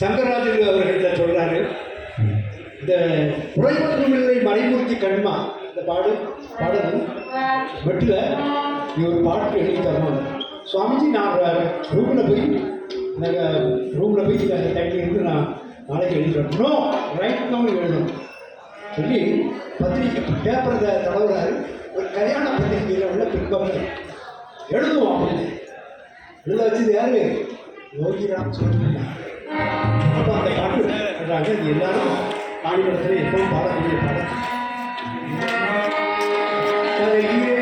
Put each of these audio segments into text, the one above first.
சங்கராஜன் அவர்கள்ட்ட சொல்றாரு. இந்த குறைமற்றமில்லை மறைமுறுத்தி கண்மா இந்த பாடு பாடல் மெட்டில் நீ ஒரு பாட்டு எழுதி தரணும். சுவாமிஜி நான் ரூமில் போய் நாங்கள் ரூமில் போய் அந்த டைட்டில் இருந்து நான் நாளைக்கு எழுதுறேன் நோ ரைட் நோ எழுதணும். சொல்லி பத்திரிக்கை பேப்பரில் தடவுறாரு. ஒரு கல்யாண பத்திரிகையில் உள்ள பின்பக்கம். எழுதுவோம் அப்படின்னு எழுத வச்சது யாரு? யோகிராம் சொல்லுங்க அப்போ அந்த பாட்டு சொல்றாங்க இது எல்லாரும் பாடிப்படத்தில் எப்பவும் பாடக்கூடிய பாடம் கரையிலே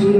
சுர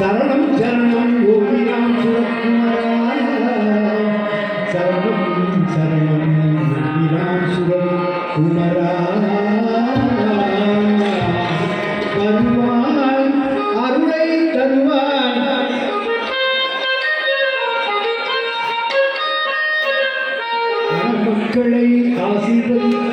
சரணம் சரணம் யோகிராம் சுரகுமரா சரணம் சரணம் யோகிராம் சுரகுமரா வருவாய் அருளை தருவாய் மக்களை ஆசீர்வதித்து